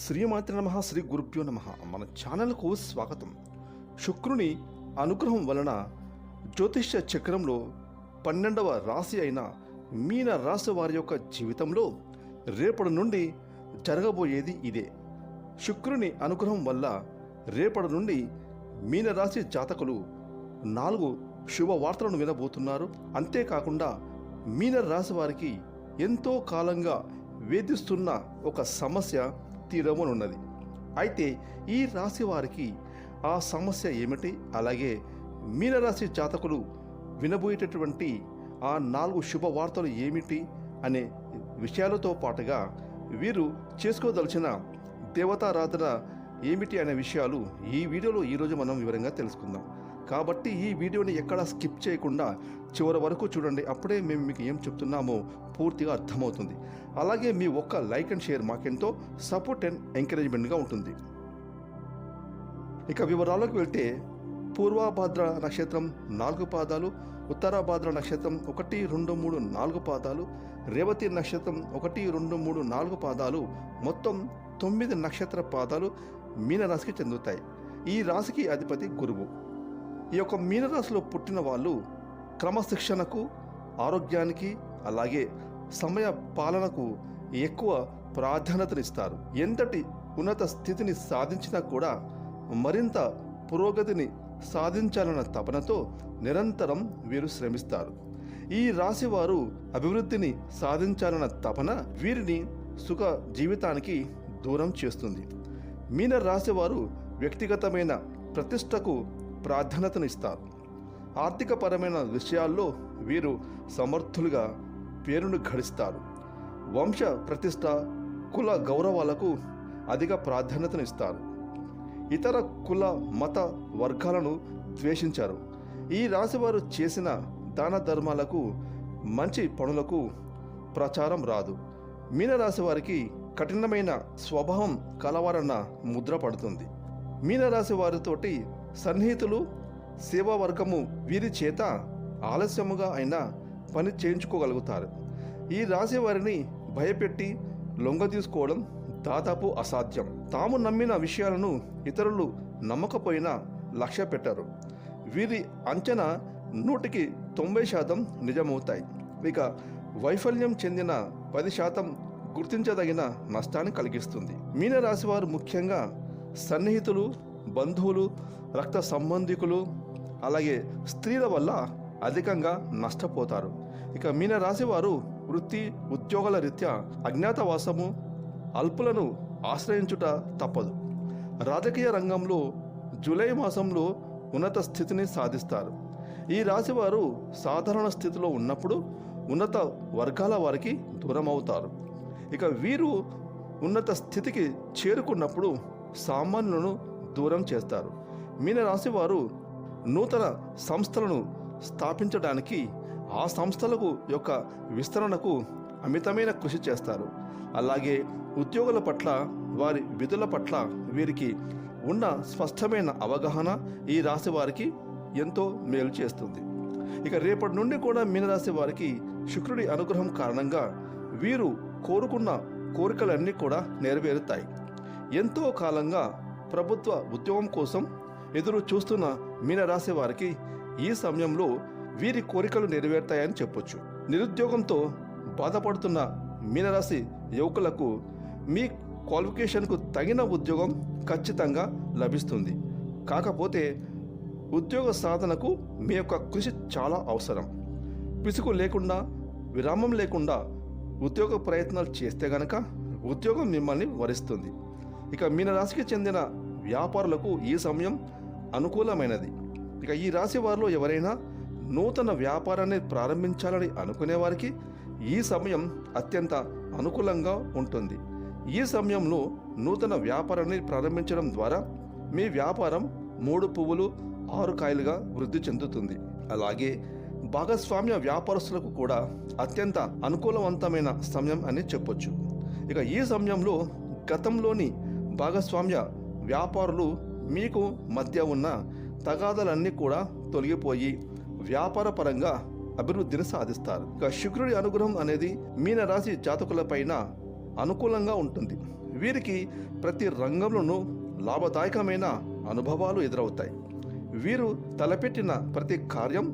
శ్రీమాత్రి నమ శ్రీ గురుభ్యో నమ. మన ఛానల్కు స్వాగతం. శుక్రుని అనుగ్రహం వలన జ్యోతిష్య చక్రంలో పన్నెండవ రాశి అయిన మీన రాశి వారి యొక్క జీవితంలో రేపటి నుండి జరగబోయేది ఇదే. శుక్రుని అనుగ్రహం వల్ల రేపటి నుండి మీనరాశి జాతకులు నాలుగు శుభవార్తలను వినబోతున్నారు. అంతేకాకుండా మీన రాశి వారికి ఎంతో కాలంగా వేధిస్తున్న ఒక సమస్య తీరవనున్నది అయితే ఈ రాశి వారికి ఆ సమస్య ఏమిటి? అలాగే మీనరాశి జాతకులు వినబోయేటటువంటి ఆ నాలుగు శుభవార్తలు ఏమిటి? అనే విషయాలతో పాటుగా వీరు చేసుకోదలిచిన దేవతారాధన ఏమిటి? అనే విషయాలు ఈ వీడియోలో ఈరోజు మనం వివరంగా తెలుసుకుందాం. కాబట్టి ఈ వీడియోని ఎక్కడా స్కిప్ చేయకుండా చివరి వరకు చూడండి అప్పుడే మేము మీకు ఏం చెప్తున్నామో పూర్తిగా అర్థమవుతుంది. అలాగే మీ ఒక్క లైక్ అండ్ షేర్ మాకెంతో సపోర్ట్ అండ్ ఎంకరేజ్మెంట్గా ఉంటుంది. ఇక వివరాలకు వెళ్తే పూర్వభాద్ర నక్షత్రం నాలుగు పాదాలు ఉత్తరాభాద్ర నక్షత్రం ఒకటి రెండు మూడు నాలుగు పాదాలు రేవతి నక్షత్రం ఒకటి రెండు మూడు నాలుగు పాదాలు మొత్తం తొమ్మిది నక్షత్ర పాదాలు మీనరాశికి చెందుతాయి. ఈ రాశికి అధిపతి గురువు. ఈ యొక్క మీనరాశిలో పుట్టిన వాళ్ళు క్రమశిక్షణకు ఆరోగ్యానికి అలాగే సమయ పాలనకు ఎక్కువ ప్రాధాన్యతనిస్తారు. ఎంతటి ఉన్నత స్థితిని సాధించినా కూడా మరింత పురోగతిని సాధించాలన్న తపనతో నిరంతరం వీరు శ్రమిస్తారు. ఈ రాశి వారు అభివృద్ధిని సాధించాలన్న తపన వీరిని సుఖ జీవితానికి దూరం చేస్తుంది. మీన రాశివారు వ్యక్తిగతమైన ప్రతిష్టకు ప్రాధాన్యతనిస్తారు. ఆర్థికపరమైన విషయాల్లో వీరు సమర్థులుగా పేరును గడిస్తారు వంశ ప్రతిష్ట కుల గౌరవాలకు అధిక ప్రాధాన్యతనిస్తారు ఇతర కుల మత వర్గాలను ద్వేషించారు. ఈ రాశివారు చేసిన దాన ధర్మాలకు మంచి పనులకు ప్రచారం రాదు. మీనరాశి వారికి కఠినమైన స్వభావం కలవారన్న ముద్ర పడుతుంది. మీనరాశి వారితోటి సన్నిహితులు సేవా వర్గము వీరి చేత ఆలస్యముగా అయినా పని చేయించుకోగలుగుతారు. ఈ రాసేవారిని భయపెట్టి లొంగ తీసుకోవడం దాదాపు అసాధ్యం. తాము నమ్మిన విషయాలను ఇతరులు నమ్మకపోయినా లక్ష్య పెట్టారు. వీరి అంచనా నూటికి తొంభై శాతం నిజమవుతాయి. ఇక వైఫల్యం చెందిన పది శాతం గుర్తించదగిన నష్టాన్ని కలిగిస్తుంది. మీన రాశివారు ముఖ్యంగా సన్నిహితులు బంధువులు రక్త సంబంధికులు అలాగే స్త్రీల వల్ల అధికంగా నష్టపోతారు. ఇక మీన రాశివారు వృత్తి ఉద్యోగాల రీత్యా అజ్ఞాతవాసము అల్పులను ఆశ్రయించుట తప్పదు. రాజకీయ రంగంలో జూలై మాసంలో ఉన్నత స్థితిని సాధిస్తారు. ఈ రాశివారు సాధారణ స్థితిలో ఉన్నప్పుడు ఉన్నత వర్గాల వారికి దూరం అవుతారు ఇక వీరు ఉన్నత స్థితికి చేరుకున్నప్పుడు సామాన్యులను దూరం చేస్తారు. మీనరాశి వారు నూతన సంస్థలను స్థాపించడానికి ఆ సంస్థలకు యొక్క విస్తరణకు అమితమైన కృషి చేస్తారు. అలాగే ఉద్యోగుల పట్ల వారి విధుల పట్ల వీరికి ఉన్న స్పష్టమైన అవగాహన ఈ రాశి వారికి ఎంతో మేలు చేస్తుంది. ఇక రేపటి నుండి కూడా మీనరాశి వారికి శుక్రుడి అనుగ్రహం కారణంగా వీరు కోరుకున్న కోరికలన్నీ కూడా నెరవేరుతాయి. ఎంతో కాలంగా ప్రభుత్వ ఉద్యోగం కోసం ఎదురు చూస్తున్న మీనరాశి వారికి ఈ సమయంలో వీరి కోరికలు నెరవేరుతాయని చెప్పొచ్చు. నిరుద్యోగంతో బాధపడుతున్న మీనరాశి యువకులకు మీ క్వాలిఫికేషన్కు తగిన ఉద్యోగం ఖచ్చితంగా లభిస్తుంది. కాకపోతే ఉద్యోగ సాధనకు మీ యొక్క కృషి చాలా అవసరం. పిసుకు లేకుండా విరామం లేకుండా ఉద్యోగ ప్రయత్నాలు చేస్తే గనక ఉద్యోగం మిమ్మల్ని వరిస్తుంది. ఇక మీన రాశికి చెందిన వ్యాపారులకు ఈ సమయం అనుకూలమైనది. ఇక ఈ రాశి వారిలో ఎవరైనా నూతన వ్యాపారాన్ని ప్రారంభించాలని అనుకునే వారికి ఈ సమయం అత్యంత అనుకూలంగా ఉంటుంది. ఈ సమయంలో నూతన వ్యాపారాన్ని ప్రారంభించడం ద్వారా మీ వ్యాపారం మూడు పువ్వులు ఆరు కాయలుగా వృద్ధి చెందుతుంది. అలాగే భాగస్వామ్య వ్యాపారస్తులకు కూడా అత్యంత అనుకూలవంతమైన సమయం అని చెప్పొచ్చు. ఇక ఈ సమయంలో గతంలోని భాగస్వామ్య వ్యాపారులు మీకు మధ్య ఉన్న తగాదాలన్నీ కూడా తొలగిపోయి వ్యాపార పరంగా అభివృద్ధిని సాధిస్తారు. ఇక శుక్రుడి అనుగ్రహం అనేది మీన రాశి జాతకులపైన అనుకూలంగా ఉంటుంది. వీరికి ప్రతి రంగంలోనూ లాభదాయకమైన అనుభవాలు ఎదురవుతాయి. వీరు తలపెట్టిన ప్రతి కార్యం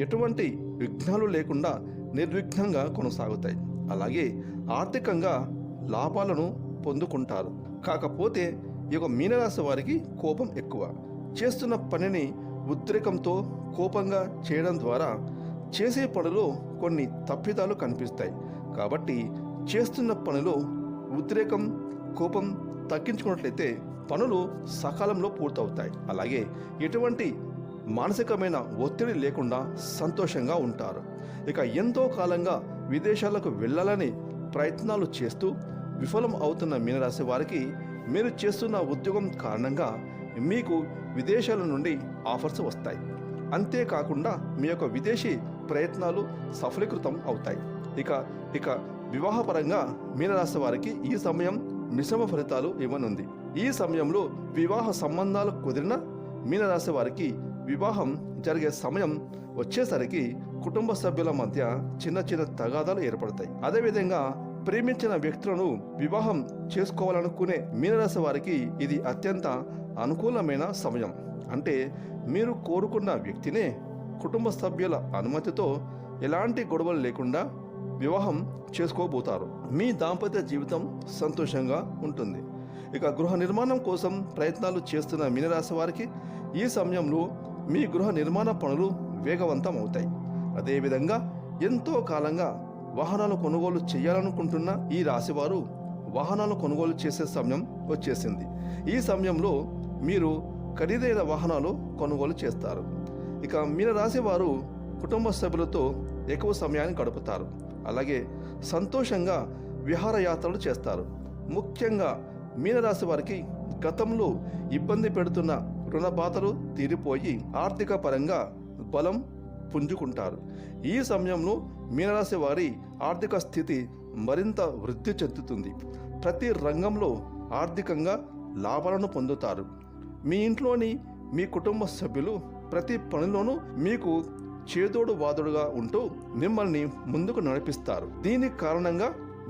ఎటువంటి విఘ్నాలు లేకుండా నిర్విఘ్నంగా కొనసాగుతాయి. అలాగే ఆర్థికంగా లాభాలను పొందుకుంటారు. కాకపోతే ఈ యొక్క మీనరాశి వారికి కోపం ఎక్కువ. చేస్తున్న పనిని ఉద్రేకంతో కోపంగా చేయడం ద్వారా చేసే పనిలో కొన్ని తప్పిదాలు కనిపిస్తాయి. కాబట్టి చేస్తున్న పనిలో ఉద్రేకం కోపం తగ్గించుకున్నట్లయితే పనులు సకాలంలో పూర్తవుతాయి. అలాగే ఎటువంటి మానసికమైన ఒత్తిడి లేకుండా సంతోషంగా ఉంటారు. ఇక ఎంతో కాలంగా విదేశాలకు వెళ్ళాలని ప్రయత్నాలు చేస్తూ విఫలం అవుతున్న మీనరాశి వారికి మీరు చేస్తున్న ఉద్యోగం కారణంగా మీకు విదేశాల నుండి ఆఫర్స్ వస్తాయి. అంతేకాకుండా మీ యొక్క విదేశీ ప్రయత్నాలు సఫలీకృతం అవుతాయి. ఇక ఇక వివాహపరంగా మీనరాశి వారికి ఈ సమయం మిశ్రమ ఫలితాలు ఇవ్వనుంది. ఈ సమయంలో వివాహ సంబంధాలు కుదిరిన మీనరాశి వారికి వివాహం జరిగే సమయం వచ్చేసరికి కుటుంబ సభ్యుల మధ్య చిన్న చిన్న తగాదాలు ఏర్పడతాయి. అదేవిధంగా ప్రేమించిన వ్యక్తులను వివాహం చేసుకోవాలనుకునే మీనరాశి వారికి ఇది అత్యంత అనుకూలమైన సమయం. అంటే మీరు కోరుకున్న వ్యక్తినే కుటుంబ సభ్యుల అనుమతితో ఎలాంటి గొడవలు లేకుండా వివాహం చేసుకోబోతారు. మీ దాంపత్య జీవితం సంతోషంగా ఉంటుంది. ఇక గృహ నిర్మాణం కోసం ప్రయత్నాలు చేస్తున్న మీనరాశి వారికి ఈ సమయంలో మీ గృహ నిర్మాణ పనులు వేగవంతం అవుతాయి అదేవిధంగా ఎంతో కాలంగా వాహనాలు కొనుగోలు చేయాలనుకుంటున్న ఈ రాశివారు వాహనాలు కొనుగోలు చేసే సమయం వచ్చేసింది. ఈ సమయంలో మీరు ఖరీదైన వాహనాలు కొనుగోలు చేస్తారు. ఇక మీన రాశివారు కుటుంబ సభ్యులతో ఎక్కువ సమయాన్ని గడుపుతారు. అలాగే సంతోషంగా విహారయాత్రలు చేస్తారు. ముఖ్యంగా మీనరాశి వారికి గతంలో ఇబ్బంది పెడుతున్న రుణ బాధలు తీరిపోయి ఆర్థిక పరంగా బలం పుంజుకుంటారు. ఈ సమయంలో మీనరాశి వారి ఆర్థిక స్థితి మరింత వృద్ధి చెందుతుంది. ప్రతి రంగంలో ఆర్థికంగా లాభాలను పొందుతారు. మీ ఇంట్లోని మీ కుటుంబ సభ్యులు ప్రతి పనిలోనూ మీకు చేదోడు వాదుడుగా ఉంటూ మిమ్మల్ని ముందుకు నడిపిస్తారు. దీని కారణంగా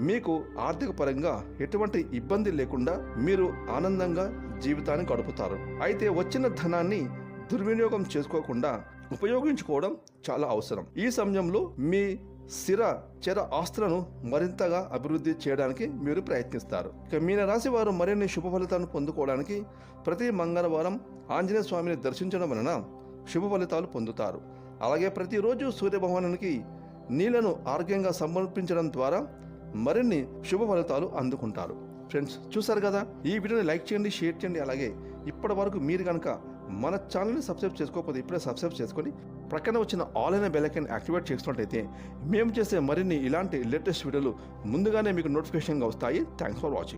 మీకు ఆర్థిక పరంగా ఎటువంటి ఇబ్బంది లేకుండా మీరు ఆనందంగా జీవితాన్ని గడుపుతారు. అయితే వచ్చిన ధనాన్ని దుర్వినియోగం చేసుకోకుండా ఉపయోగించుకోవడం చాలా అవసరం. ఈ సమయంలో మీ స్థిర చర ఆస్తులను మరింతగా అభివృద్ధి చేయడానికి మీరు ప్రయత్నిస్తారు. ఇక మీన రాశి వారు మరిన్ని శుభ ఫలితాలను పొందుకోవడానికి ప్రతి మంగళవారం ఆంజనేయ స్వామిని దర్శించడం వలన శుభ ఫలితాలు పొందుతారు. అలాగే ప్రతిరోజు సూర్యభగవానునికి నీళ్ళను ఆరోగ్యంగా సమర్పించడం ద్వారా మరిన్ని శుభ ఫలితాలు అందుకుంటారు. ఫ్రెండ్స్ చూసారు కదా? ఈ వీడియోని లైక్ చేయండి షేర్ చేయండి. అలాగే ఇప్పటి వరకు మీరు కనుక మన ఛానల్ని సబ్స్క్రైబ్ చేసుకోకపోతే ఇప్పుడే సబ్స్క్రైబ్ చేసుకొని ప్రక్కన వచ్చిన ఆల్ అయిన బెల్ యాక్టివేట్ చేసుకున్నట్టయితే మేము చేసే మరిన్ని ఇలాంటి లేటెస్ట్ వీడియోలు ముందుగానే మీకు నోటిఫికేషన్గా వస్తాయి. Thanks for watching